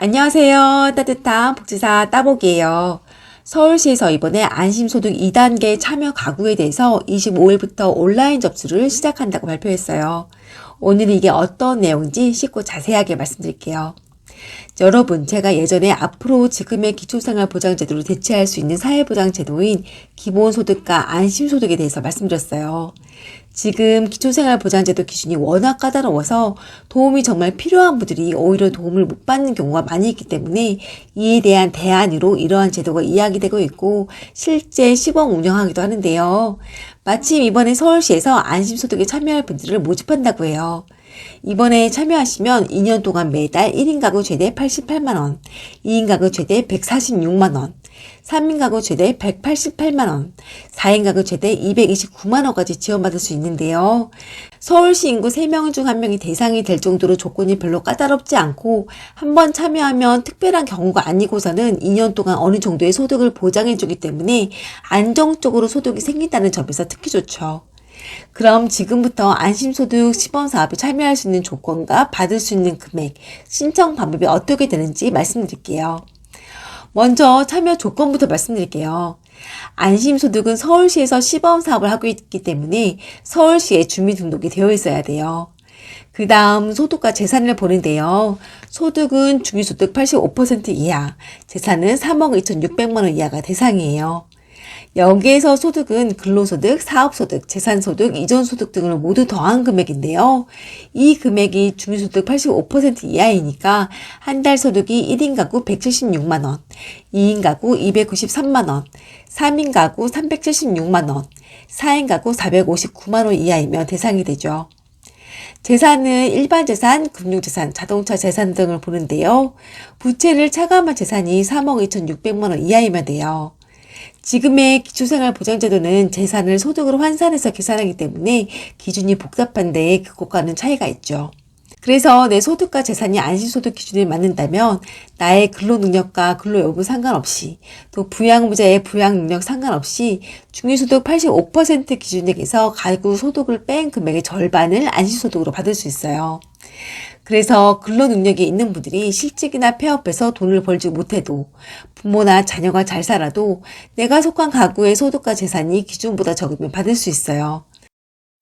안녕하세요. 따뜻한 복지사 따복이에요. 서울시에서 이번에 안심소득 2단계 참여 가구에 대해서 25일부터 온라인 접수를 시작한다고 발표했어요. 오늘 이게 어떤 내용인지 쉽고 자세하게 말씀드릴게요. 여러분, 제가 예전에 앞으로 지금의 기초생활보장제도를 대체할 수 있는 사회보장제도인 기본소득과 안심소득에 대해서 말씀드렸어요. 지금 기초생활보장제도 기준이 워낙 까다로워서 도움이 정말 필요한 분들이 오히려 도움을 못 받는 경우가 많이 있기 때문에 이에 대한 대안으로 이러한 제도가 이야기되고 있고 실제 시범 운영하기도 하는데요. 마침 이번에 서울시에서 안심소득에 참여할 분들을 모집한다고 해요. 이번에 참여하시면 2년 동안 매달 1인 가구 최대 88만원, 2인 가구 최대 146만원, 3인 가구 최대 188만원, 4인 가구 최대 229만원까지 지원받을 수 있는데요. 서울시 인구 3명 중 1명이 대상이 될 정도로 조건이 별로 까다롭지 않고 한 번 참여하면 특별한 경우가 아니고서는 2년 동안 어느 정도의 소득을 보장해주기 때문에 안정적으로 소득이 생긴다는 점에서 특히 좋죠. 그럼 지금부터 안심소득 시범 사업에 참여할 수 있는 조건과 받을 수 있는 금액, 신청 방법이 어떻게 되는지 말씀드릴게요. 먼저 참여 조건부터 말씀드릴게요. 안심소득은 서울시에서 시범 사업을 하고 있기 때문에 서울시에 주민등록이 되어 있어야 돼요. 그 다음 소득과 재산을 보는데요. 소득은 중위소득 85% 이하, 재산은 3억 2,600만 원 이하가 대상이에요. 여기에서 소득은 근로소득, 사업소득, 재산소득, 이전소득 등을 모두 더한 금액인데요. 이 금액이 중위소득 85% 이하이니까 한 달 소득이 1인 가구 176만원, 2인 가구 293만원, 3인 가구 376만원, 4인 가구 459만원 이하이면 대상이 되죠. 재산은 일반 재산, 금융재산, 자동차 재산 등을 보는데요. 부채를 차감한 재산이 3억 2,600만 원 이하이면 돼요. 지금의 기초생활보장제도는 재산을 소득으로 환산해서 계산하기 때문에 기준이 복잡한데 그것과는 차이가 있죠. 그래서 내 소득과 재산이 안심소득 기준에 맞는다면 나의 근로능력과 근로 여부 상관없이 또 부양부자의 부양능력 상관없이 중위소득 85% 기준액에서 가구 소득을 뺀 금액의 절반을 안심소득으로 받을 수 있어요. 그래서 근로 능력이 있는 분들이 실직이나 폐업해서 돈을 벌지 못해도 부모나 자녀가 잘 살아도 내가 속한 가구의 소득과 재산이 기준보다 적으면 받을 수 있어요.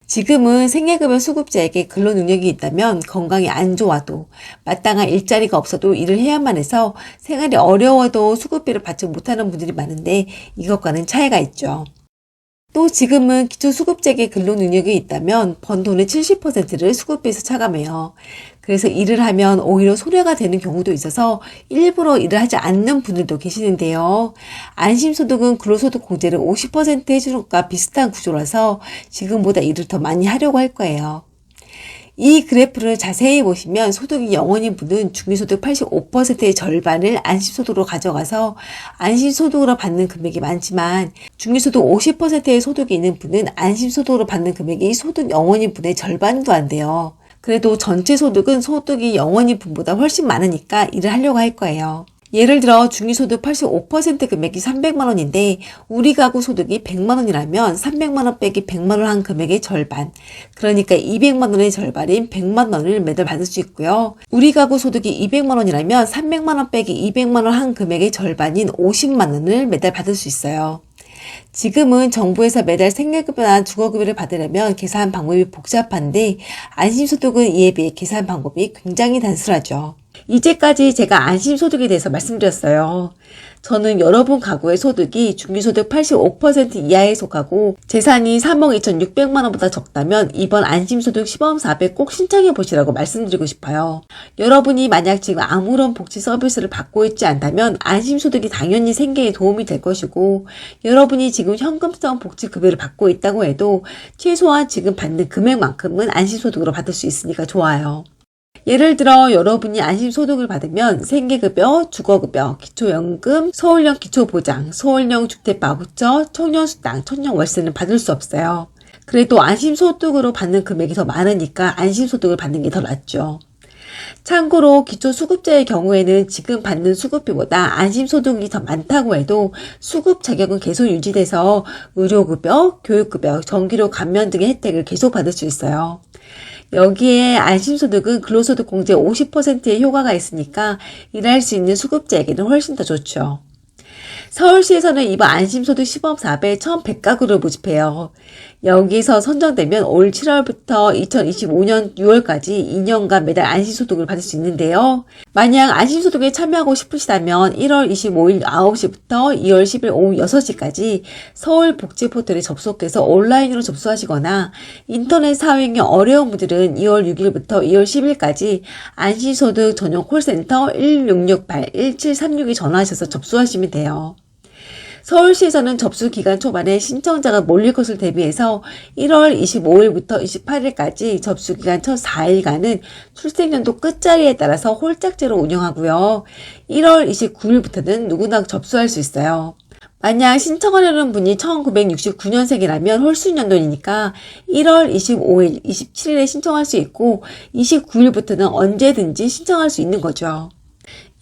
지금은 생계급여 수급자에게 근로 능력이 있다면 건강이 안 좋아도 마땅한 일자리가 없어도 일을 해야만 해서 생활이 어려워도 수급비를 받지 못하는 분들이 많은데 이것과는 차이가 있죠. 또 지금은 기초수급자에게 근로 능력이 있다면 번 돈의 70%를 수급비에서 차감해요. 그래서 일을 하면 오히려 손해가 되는 경우도 있어서 일부러 일을 하지 않는 분들도 계시는데요. 안심소득은 근로소득 공제를 50% 해주는 것과 비슷한 구조라서 지금보다 일을 더 많이 하려고 할 거예요. 이 그래프를 자세히 보시면 소득이 0원인 분은 중위소득 85%의 절반을 안심소득으로 가져가서 안심소득으로 받는 금액이 많지만 중위소득 50%의 소득이 있는 분은 안심소득으로 받는 금액이 소득 0원인 분의 절반도 안 돼요. 그래도 전체 소득은 소득이 0원인 분보다 훨씬 많으니까 일을 하려고 할 거예요. 예를 들어 중위소득 85% 금액이 300만 원인데 우리 가구 소득이 100만 원이라면 300만 원 빼기 100만 원 한 금액의 절반 그러니까 200만 원의 절반인 100만 원을 매달 받을 수 있고요. 우리 가구 소득이 200만 원이라면 300만 원 빼기 200만 원 한 금액의 절반인 50만 원을 매달 받을 수 있어요. 지금은 정부에서 매달 생계급여나 주거급여를 받으려면 계산 방법이 복잡한데 안심소득은 이에 비해 계산 방법이 굉장히 단순하죠. 이제까지 제가 안심소득에 대해서 말씀드렸어요. 저는 여러분 가구의 소득이 중위소득 85% 이하에 속하고 재산이 3억 2,600만 원보다 적다면 이번 안심소득 시범사업에 꼭 신청해 보시라고 말씀드리고 싶어요. 여러분이 만약 지금 아무런 복지 서비스를 받고 있지 않다면 안심소득이 당연히 생계에 도움이 될 것이고 여러분이 지금 현금성 복지 급여를 받고 있다고 해도 최소한 지금 받는 금액만큼은 안심소득으로 받을 수 있으니까 좋아요. 예를 들어 여러분이 안심소득을 받으면 생계급여, 주거급여, 기초연금, 서울형 기초보장, 서울형 주택바우처, 청년수당, 청년월세는 받을 수 없어요. 그래도 안심소득으로 받는 금액이 더 많으니까 안심소득을 받는 게 더 낫죠. 참고로 기초수급자의 경우에는 지금 받는 수급비보다 안심소득이 더 많다고 해도 수급 자격은 계속 유지돼서 의료급여, 교육급여, 전기료 감면 등의 혜택을 계속 받을 수 있어요. 여기에 안심소득은 근로소득 공제 50%의 효과가 있으니까 일할 수 있는 수급자에게는 훨씬 더 좋죠. 서울시에서는 이번 안심소득 시범 사업에 1,100가구를 모집해요. 여기서 선정되면 올 7월부터 2025년 6월까지 2년간 매달 안심소득을 받을 수 있는데요. 만약 안심소득에 참여하고 싶으시다면 1월 25일 9시부터 2월 10일 오후 6시까지 서울 복지 포털에 접속해서 온라인으로 접수하시거나 인터넷 사용이 어려운 분들은 2월 6일부터 2월 10일까지 안심소득 전용 콜센터 1668-1736에 전화하셔서 접수하시면 돼요. 서울시에서는 접수 기간 초반에 신청자가 몰릴 것을 대비해서 1월 25일부터 28일까지 접수 기간 첫 4일간은 출생연도 끝자리에 따라서 홀짝제로 운영하고요. 1월 29일부터는 누구나 접수할 수 있어요. 만약 신청하려는 분이 1969년생이라면 홀수년도니까 1월 25일, 27일에 신청할 수 있고 29일부터는 언제든지 신청할 수 있는 거죠.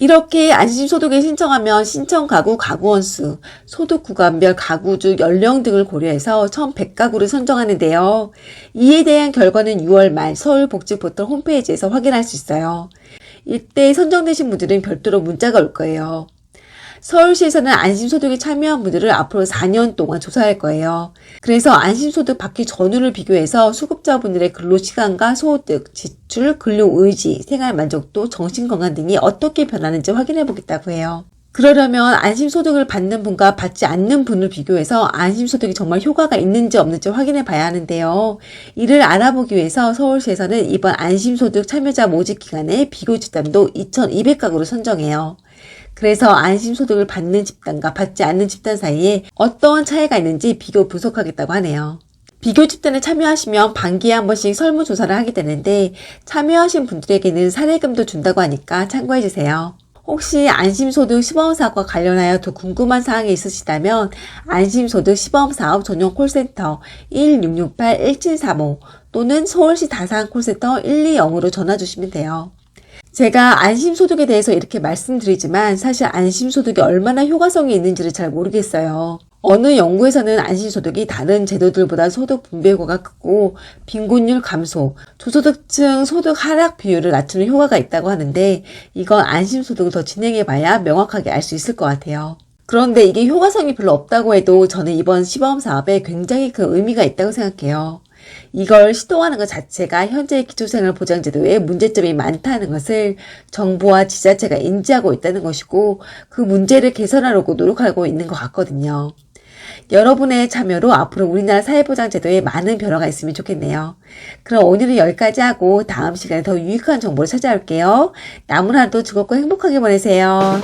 이렇게 안심소득에 신청하면 신청 가구 가구원 수, 소득 구간별 가구주 연령 등을 고려해서 1,100가구를 선정하는데요. 이에 대한 결과는 6월 말 서울복지포털 홈페이지에서 확인할 수 있어요. 이때 선정되신 분들은 별도로 문자가 올 거예요. 서울시에서는 안심소득에 참여한 분들을 앞으로 4년 동안 조사할 거예요. 그래서 안심소득 받기 전후를 비교해서 수급자분들의 근로시간과 소득, 지출, 근로의지, 생활 만족도, 정신건강 등이 어떻게 변하는지 확인해 보겠다고 해요. 그러려면 안심소득을 받는 분과 받지 않는 분을 비교해서 안심소득이 정말 효과가 있는지 없는지 확인해 봐야 하는데요. 이를 알아보기 위해서 서울시에서는 이번 안심소득 참여자 모집 기간에 비교 집단도 2,200가구를 선정해요. 그래서 안심소득을 받는 집단과 받지 않는 집단 사이에 어떠한 차이가 있는지 비교 분석하겠다고 하네요. 비교 집단에 참여하시면 반기에 한 번씩 설문조사를 하게 되는데 참여하신 분들에게는 사례금도 준다고 하니까 참고해주세요. 혹시 안심소득 시범사업과 관련하여 더 궁금한 사항이 있으시다면 안심소득 시범사업 전용 콜센터 1668-1735 또는 서울시 다산 콜센터 120으로 전화 주시면 돼요. 제가 안심소득에 대해서 이렇게 말씀드리지만 사실 안심소득이 얼마나 효과성이 있는지를 잘 모르겠어요. 어느 연구에서는 안심소득이 다른 제도들보다 소득 분배 효과가 크고 빈곤율 감소, 저소득층 소득 하락 비율을 낮추는 효과가 있다고 하는데 이건 안심소득을 더 진행해봐야 명확하게 알 수 있을 것 같아요. 그런데 이게 효과성이 별로 없다고 해도 저는 이번 시범 사업에 굉장히 큰 의미가 있다고 생각해요. 이걸 시도하는 것 자체가 현재 기초생활 보장제도에 문제점이 많다는 것을 정부와 지자체가 인지하고 있다는 것이고 그 문제를 개선하려고 노력하고 있는 것 같거든요. 여러분의 참여로 앞으로 우리나라 사회보장제도에 많은 변화가 있으면 좋겠네요. 그럼 오늘은 여기까지 하고 다음 시간에 더 유익한 정보를 찾아올게요. 남은 하루도 즐겁고 행복하게 보내세요.